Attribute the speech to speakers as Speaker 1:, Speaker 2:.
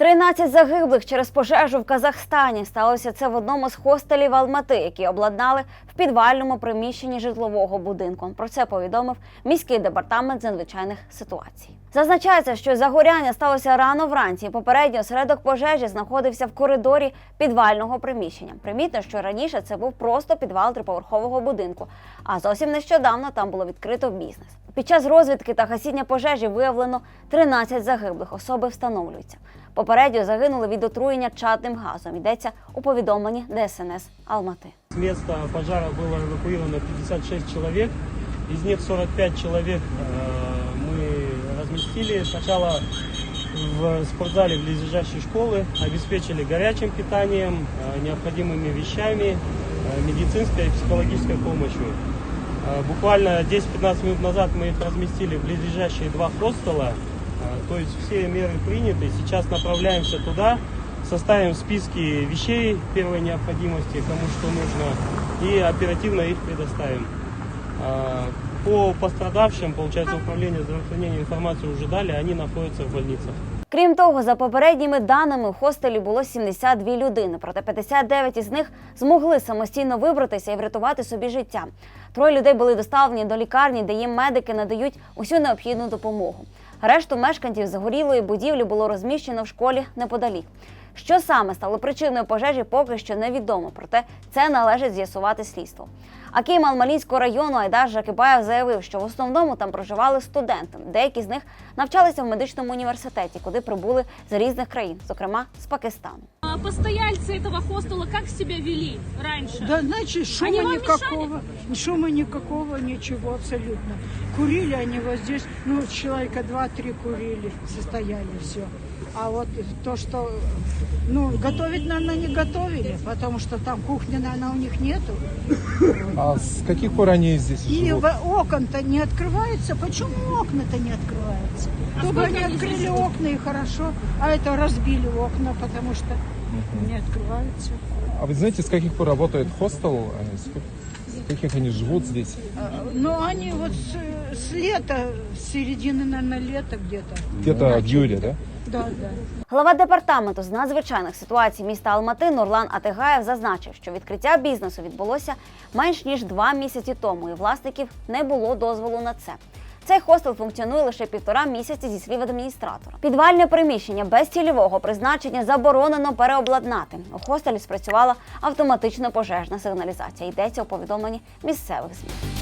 Speaker 1: 13 загиблих через пожежу в Казахстані. Сталося це в одному з хостелів Алмати, які обладнали в підвальному приміщенні житлового будинку. Про це повідомив міський департамент з надзвичайних ситуацій. Зазначається, що загоряння сталося рано вранці. Попередньо осередок пожежі знаходився в коридорі підвального приміщення. Примітно, що раніше це був просто підвал триповерхового будинку, а зовсім нещодавно там було відкрито бізнес. Під час розвідки та гасіння пожежі виявлено 13 загиблих. Особи встановлюються. Попередньо загинули від отруєння чадним газом. Йдеться у повідомленні ДСНС Алмати.
Speaker 2: С места пожара было эвакуировано 56 человек. Из них 45 человек э, мы разместили. Сначала в спортзале близлежащей школы обеспечили горячим питанием, э, необходимыми вещами, э, медицинской и психологической помощью. Э, Буквально 10-15 минут назад мы их разместили в близлежащие два хостела. Э, То есть все меры приняты. Сейчас направляемся туда, составим списки вещей первой необходимости, кому что нужно, и оперативно их предоставим. А, По пострадавшим, получается, управление здравоохранения информацию уже дали, они находятся в больницах.
Speaker 1: Крім того, за попередніми даними, в хостелі було 72 людини, проте 59 із них змогли самостійно вибратися і врятувати собі життя. Троє людей були доставлені до лікарні, де їм медики надають усю необхідну допомогу. Решту мешканців загорілої будівлі було розміщено в школі неподалік. Що саме стало причиною пожежі, поки що невідомо, проте це належить з'ясувати слідство. Аким Алмалінського району Айдар Жакибаєв заявив, що в основному там проживали студенти. Деякі з них навчалися в медичному університеті, куди прибули з різних країн, зокрема з Пакистану.
Speaker 3: Постояльцы этого хостела как себя вели раньше?
Speaker 4: Да, значит, шума
Speaker 3: Они
Speaker 4: никакого. Шума никакого, ничего абсолютно. Курили они вот здесь, ну, человека два-три курили, состояли все. А вот то, что, ну, готовить, наверное, не готовили, потому что там кухни, наверное, у них нету.
Speaker 5: А с каких пор они здесь
Speaker 4: И
Speaker 5: живут?
Speaker 4: окон-то не открываются. Почему окна-то не открываются?
Speaker 3: А
Speaker 4: Только они открыли окна и хорошо, а это разбили окна, потому что не открываются.
Speaker 5: А вы знаете, с каких пор работает хостел? С как- с каких они живут здесь?
Speaker 4: Ну, они вот с, с лета, с середины, наверное, лета где-то.
Speaker 5: Где-то в июле,
Speaker 4: да?
Speaker 1: Глава департаменту з надзвичайних ситуацій міста Алмати Нурлан Атигаєв зазначив, що відкриття бізнесу відбулося менш ніж два місяці тому, і власників не було дозволу на це. Цей хостел функціонує лише півтора місяці зі слів адміністратора. Підвальне приміщення без цільового призначення заборонено переобладнати. У хостелі спрацювала автоматична пожежна сигналізація. Йдеться у повідомленні місцевих змі.